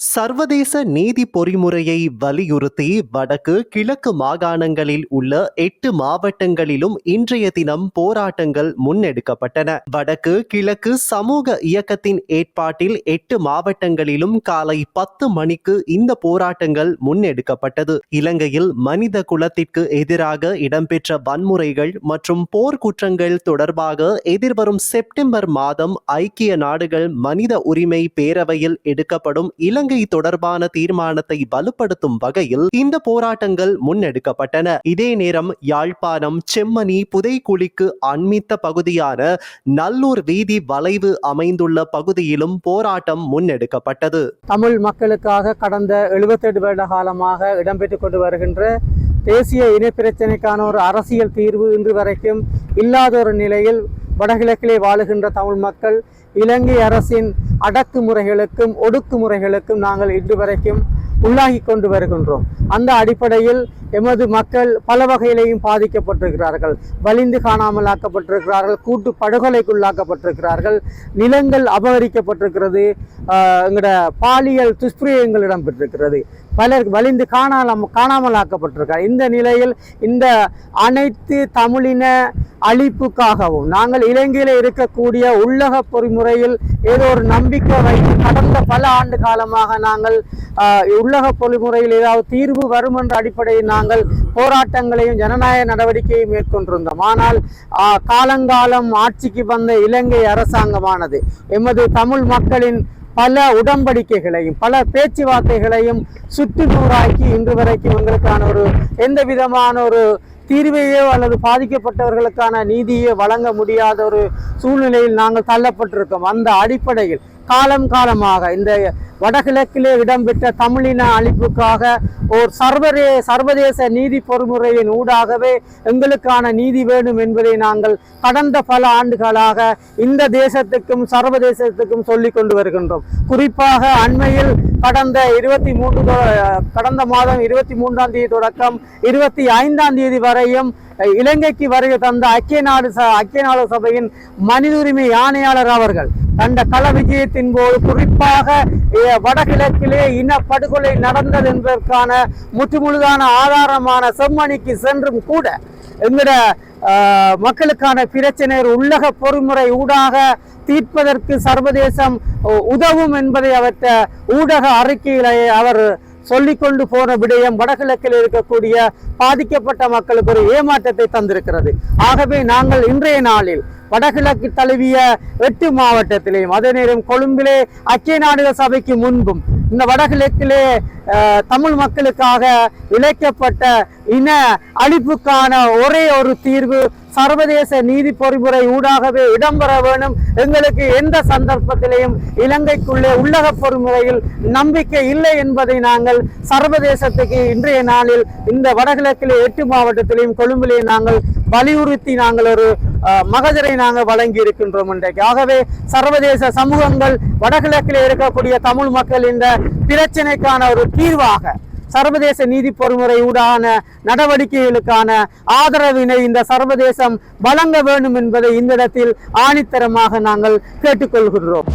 சர்வதேச நீதி பொறிமுறையை வலியுறுத்தி வடக்கு கிழக்கு மாகாணங்களில் உள்ள எட்டு மாவட்டங்களிலும் இன்றைய தினம் போராட்டங்கள் முன்னெடுக்கப்பட்டன. வடக்கு கிழக்கு சமூக இயக்கத்தின் ஏற்பாட்டில் எட்டு மாவட்டங்களிலும் காலை பத்து மணிக்கு இந்த போராட்டங்கள் முன்னெடுக்கப்பட்டது. இலங்கையில் மனித குலத்திற்கு எதிராக இடம்பெற்ற வன்முறைகள் மற்றும் போர்க்குற்றங்கள் தொடர்பாக எதிர்வரும் செப்டம்பர் மாதம் ஐக்கிய நாடுகள் மனித உரிமை பேரவையில் எடுக்கப்படும் இலங்கை இலங்கை தொடர்பான தீர்மானத்தை வலுப்படுத்தும் வகையில் இந்த போராட்டங்கள் முன்னெடுக்கப்பட்டன. இதே நேரம் யாழ்ப்பாணம் செம்மணி புதைக்குழிக்கு அண்மித்த பகுதியான நல்லூர் வீதி வளைவு அமைந்துள்ள பகுதியிலும் போராட்டம் முன்னெடுக்கப்பட்டது. தமிழ் மக்களுக்காக கடந்த 78 வருட காலமாக இடம்பெற்றுக் கொண்டு வருகின்ற தேசிய இனப்பிரச்சினைக்கான ஒரு அரசியல் தீர்வு இன்று வரைக்கும் இல்லாத ஒரு நிலையில் வடகிழக்கிலே வாழுகின்ற தமிழ் மக்கள் இலங்கை அரசின் அடக்குமுறைகளுக்கும் ஒடுக்குமுறைகளுக்கும் நாங்கள் இன்று வரைக்கும் உள்ளாகி கொண்டு வருகின்றோம். அந்த அடிப்படையில் எமது மக்கள் பல வகையிலையும் பாதிக்கப்பட்டிருக்கிறார்கள். வலிந்து காணாமல் ஆக்கப்பட்டிருக்கிறார்கள் கூட்டு படுகொலைக்குள்ளாக்கப்பட்டிருக்கிறார்கள் நிலங்கள் அபகரிக்கப்பட்டிருக்கிறது எங்களோட பாலியல் துஷ்பிரியங்கள் இடம்பெற்றிருக்கிறது பலர் வலிந்து காணாமல் காணாமல் ஆக்கப்பட்டிருக்கார் இந்த நிலையில் இந்த அனைத்து தமிழின அழிப்புக்காகவும் நாங்கள் இலங்கையில் இருக்கக்கூடிய உள்ளக பொறிமுறையில் ஏதோ ஒரு நம்பிக்கை வைத்து கடந்த பல ஆண்டு காலமாக நாங்கள் உள்ளக பொறிமுறையில் ஏதாவது தீர்வு வரும் என்ற அடிப்படையில் நாங்கள் போராட்டங்களையும் ஜனநாயக நடவடிக்கையும் மேற்கொண்டிருந்தோம். ஆனால் காலங்காலம் ஆட்சிக்கு வந்த இலங்கை அரசாங்கமானது எமது தமிழ் மக்களின் பல உடன்படிக்கைகளையும் பல பேச்சுவார்த்தைகளையும் சுற்று நூறாக்கி இன்று வரைக்கும் எங்களுக்கான ஒரு எந்த விதமான ஒரு தீர்வையோ அல்லது பாதிக்கப்பட்டவர்களுக்கான நீதியோ வழங்க முடியாத ஒரு சூழ்நிலையில் நாங்கள் தள்ளப்பட்டிருக்கோம். அந்த அடிப்படையில் காலம் காலமாக இந்த வடகிழக்கிலே இடம்பெற்ற தமிழின அழிப்புக்காக ஓர் சர்வதே சர்வதேச நீதி பொறுமுறையின் ஊடாகவே எங்களுக்கான நீதி வேண்டும் என்பதை நாங்கள் கடந்த பல ஆண்டுகளாக இந்த தேசத்துக்கும் சர்வதேசத்துக்கும் சொல்லிக் கொண்டு வருகின்றோம். குறிப்பாக அண்மையில் கடந்த இருபத்தி மூன்று கடந்த மாதம் இருபத்தி மூன்றாம் தேதி தொடக்கம் இருபத்தி ஐந்தாம் தேதி வரையும் இலங்கைக்கு வருகை தந்த ஐக்கிய நாடு ச- ஐக்கிய நாடு சபையின் மனித உரிமை ஆணையாளர் அவர்கள் கண்ட கள விஜயத்தின் போது குறிப்பாக வடகிழக்கிலே இனப்படுகொலை நடந்தது என்பதற்கான முற்றுமுழுதான ஆதாரமான செம்மணிக்கு சென்றும் கூட எங்கட மக்களுக்கான பிரச்சனை உள்ளக பொறிமுறை ஊடாக தீர்ப்பதற்கு சர்வதேசம் உதவும் என்பதை அவற்ற ஊடக அறிக்கையிலே அவர் சொல்லிக்கொண்டு போன விடயம் வடகிழக்கில் இருக்கக்கூடிய பாதிக்கப்பட்ட மக்களுக்கு ஒரு ஏமாற்றத்தை தந்திருக்கிறது. ஆகவே நாங்கள் இன்றைய நாளில் வடகிழக்கு தழுவிய எட்டு மாவட்டத்திலேயும் அதே நேரம் கொழும்பிலே ஐக்கிய நாடுகள் சபைக்கு முன்பும் இந்த வடகிழக்கிலே தமிழ் மக்களுக்காக இழைக்கப்பட்ட இன அழிப்புக்கான ஒரே ஒரு தீர்வு சர்வதேச நீதி பொறிமுறை ஊடாகவே இடம்பெற வேணும் எங்களுக்கு எந்த சந்தர்ப்பத்திலையும் இலங்கைக்குள்ளே உள்ளக பொறிமுறையில் நம்பிக்கை இல்லை என்பதை நாங்கள் சர்வதேசத்துக்கு இன்றைய நாளில் இந்த வடகிழக்கிலே எட்டு மாவட்டத்திலையும் கொழும்பிலே நாங்கள் வலியுறுத்தி நாங்கள் ஒரு மகஜரை நாங்கள் வழங்கி இருக்கின்றோம் இன்றைக்கு. ஆகவே சர்வதேச சமூகங்கள் வடகிழக்கில் இருக்கக்கூடிய தமிழ் மக்கள் இந்த பிரச்சனைக்கான ஒரு தீர்வாக சர்வதேச நீதி பொறுமுறை ஊடான நடவடிக்கைகளுக்கான ஆதரவினை இந்த சர்வதேசம் வழங்க வேண்டும் என்பதை இந்த இடத்தில் ஆணித்தரமாக நாங்கள் கேட்டுக்கொள்கின்றோம்.